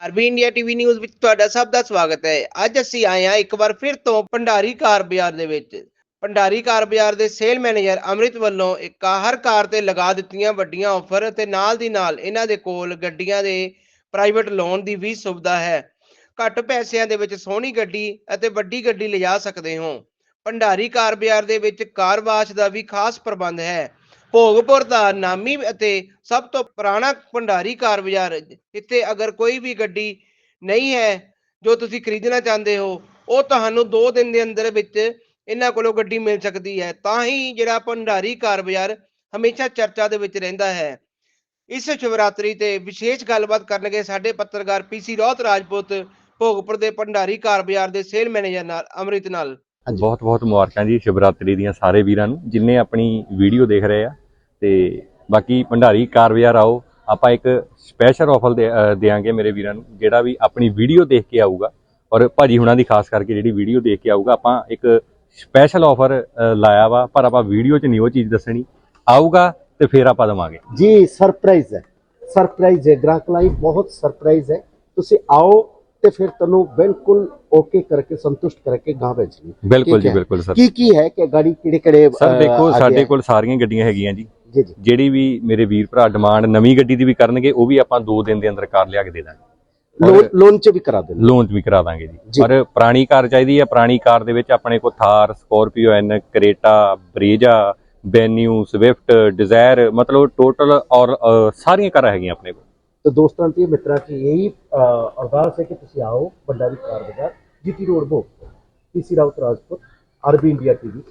RB India TV news ਵਿੱਚ ਤੁਹਾਡਾ ਸਭ ਦਾ ਸਵਾਗਤ ਹੈ। ਅੱਜ ਅਸੀਂ ਆਏ ਹਾਂ ਇੱਕ ਵਾਰ ਫਿਰ ਤੋਂ ਭੰਡਾਰੀ ਕਾਰ ਬਾਜ਼ਾਰ ਦੇ ਵਿੱਚ। ਭੰਡਾਰੀ ਕਾਰ ਬਾਜ਼ਾਰ ਦੇ ਸੇਲ ਮੈਨੇਜਰ ਅਮਰਿਤ ਵੱਲੋਂ ਇੱਕ ਹਰ ਕਾਰ ਤੇ ਲਗਾ ਦਿੱਤੀਆਂ ਵੱਡੀਆਂ ਆਫਰ ਅਤੇ ਨਾਲ ਦੀ ਨਾਲ ਇਹਨਾਂ ਦੇ ਕੋਲ ਗੱਡੀਆਂ ਦੇ ਪ੍ਰਾਈਵੇਟ ਲੋਨ ਦੀ ਵੀ ਸੁਵਿਧਾ ਹੈ। ਘੱਟ ਪੈਸਿਆਂ ਦੇ ਵਿੱਚ ਸੋਹਣੀ ਗੱਡੀ ਅਤੇ ਵੱਡੀ ਗੱਡੀ ਲਿਜਾ ਸਕਦੇ ਹੋ। ਭੰਡਾਰੀ ਕਾਰ ਬਾਜ਼ਾਰ ਦੇ ਵਿੱਚ ਕਾਰ ਵਾਸ਼ ਦਾ ਵੀ ਖਾਸ ਪ੍ਰਬੰਧ ਹੈ। ਭੋਗਪੁਰ ਦਾ ਨਾਮੀ ਅਤੇ ਸਭ ਤੋਂ ਪੁਰਾਣਾ ਭੰਡਾਰੀ ਕਾਰ ਬਾਜ਼ਾਰ ਜਿੱਥੇ ਅਗਰ ਕੋਈ ਵੀ ਗੱਡੀ ਨਹੀਂ ਹੈ ਜੋ ਤੁਸੀਂ ਖਰੀਦਣਾ ਚਾਹੁੰਦੇ ਹੋ, ਉਹ ਤੁਹਾਨੂੰ 2 ਦਿਨ ਦੇ ਅੰਦਰ ਵਿੱਚ ਇਹਨਾਂ ਕੋਲੋਂ ਗੱਡੀ ਮਿਲ ਸਕਦੀ ਹੈ। ਤਾਂ ਹੀ ਜਿਹੜਾ ਭੰਡਾਰੀ ਕਾਰ ਬਾਜ਼ਾਰ ਹਮੇਸ਼ਾ ਚਰਚਾ ਦੇ ਵਿੱਚ ਰਹਿੰਦਾ ਹੈ। ਇਸ ਸ਼ਿਵਰਾਤਰੀ ਤੇ ਵਿਸ਼ੇਸ਼ ਗੱਲਬਾਤ ਕਰਨਗੇ ਸਾਡੇ ਪੱਤਰਕਾਰ ਪੀਸੀ ਰੌਤ ਰਾਜਪੂਤ, ਭੋਗਪੁਰ ਦੇ ਭੰਡਾਰੀ ਕਾਰ ਬਾਜ਼ਾਰ ਦੇ ਸੇਲ ਮੈਨੇਜਰ ਨਾਲ, ਅੰਮ੍ਰਿਤ ਨਾਲ। ਬਹੁਤ ਬਹੁਤ ਮੁਬਾਰਕਾਂ ਜੀ ਸ਼ਿਵਰਾਤਰੀ ਦੀਆਂ ਸਾਰੇ ਵੀਰਾਂ ਨੂੰ ਜਿਨਨੇ ਆਪਣੀ ਵੀਡੀਓ ਦੇਖ ਰਹੇ ਆ ਤੇ ਬਾਕੀ ਭੰਡਾਰੀ ਕਾਰ ਬਾਜ਼ਾਰ ਆਓ ਆਪਾਂ ਇੱਕ ਸਪੈਸ਼ਲ ਆਫਰ ਦੇ ਅ, ਦਿਆਂਗੇ ਮੇਰੇ ਵੀਰਾਂ ਨੂੰ ਜਿਹੜਾ ਵੀ ਆਪਣੀ ਵੀਡੀਓ ਦੇਖ ਕੇ ਆਊਗਾ। ਔਰ ਭਾਜੀ ਹੁਣਾਂ ਦੀ ਖਾਸ ਕਰਕੇ ਜਿਹੜੀ ਵੀਡੀਓ ਦੇਖ ਕੇ ਆਊਗਾ ਆਪਾਂ ਇੱਕ ਸਪੈਸ਼ਲ ਆਫਰ ਲਾਇਆ ਵਾ ਪਰ ਆਪਾਂ ਵੀਡੀਓ 'ਚ ਨਹੀਂ ਉਹ ਚੀਜ਼ ਦੱਸਣੀ। ਆਊਗਾ ਤੇ ਫਿਰ ਆਪਾਂ ਦਵਾਂਗੇ। ਜੀ ਸਰਪ੍ਰਾਈਜ਼ ਹੈ। ਸਰਪ੍ਰਾਈਜ਼ ਹੈ ਗ੍ਰਾਹਕ ਲਈ ਬਹੁਤ ਸਰਪ੍ਰਾਈਜ਼ ਹੈ। ਤੁਸੀਂ ਆਓ ਤੇ ਫਿਰ ਤੁਹਾਨੂੰ ਬਿਲਕੁਲ ਓਕੇ ਕਰਕੇ ਸੰਤੁਸ਼ਟ ਕਰਕੇ ਗਾਂ ਵੇਚਣੀ ਬਿਲਕੁਲ ਜੀ। ਬਿਲਕੁਲ ਸਰ। ਕੀ ਕੀ ਹੈ ਕਿ ਗਾੜੀ ਕਿਹੜੇ ਕਿਹੜੇ ਸਰ ਦੇਖੋ ਸਾਡੇ? ਕੋਲ ਸਾਰੀਆਂ ਗੱਡੀਆਂ ਹੈਗੀਆਂ ਜੀ। ਜਿਹੜੀ ਵੀ ਮੇਰੇ ਵੀਰ ਭਰਾ ਡਿਮਾਂਡ ਨਵੀਂ ਗੱਡੀ ਦੀ ਵੀ ਕਰਨਗੇ ਉਹ ਵੀ ਆਪਾਂ 2 ਦਿਨ ਦੇ ਅੰਦਰ ਕਾਰ ਲਿਆ ਕੇ ਦੇ ਦਾਂਗੇ ਲੋਨ ਲੋਨ ਚ ਵੀ ਕਰਾ ਦੇਣਾ ਲੋਨ ਵੀ ਕਰਾ ਦਾਂਗੇ ਜੀ ਜੀ। ਪਰ ਪੁਰਾਣੀ ਕਾਰ ਚਾਹੀਦੀ ਹੈ ਪੁਰਾਣੀ ਕਾਰ ਦੇ ਵਿੱਚ ਆਪਣੇ ਕੋਲ Thar Scorpio N Creta Brezza Venue Swift Dzire ਮਤਲਬ ਟੋਟਲ ਔਰ ਅ, ਸਾਰੀਆਂ ਕਾਰਾਂ ਹੈਗੀਆਂ ਆਪਣੇ ਕੋਲ तो दोस्तों की मित्रा की यही अ, अरदास है कि तुम आओ Bhandari car Bazaar GT road Bhogpur PC Raut Rajpur RB India TV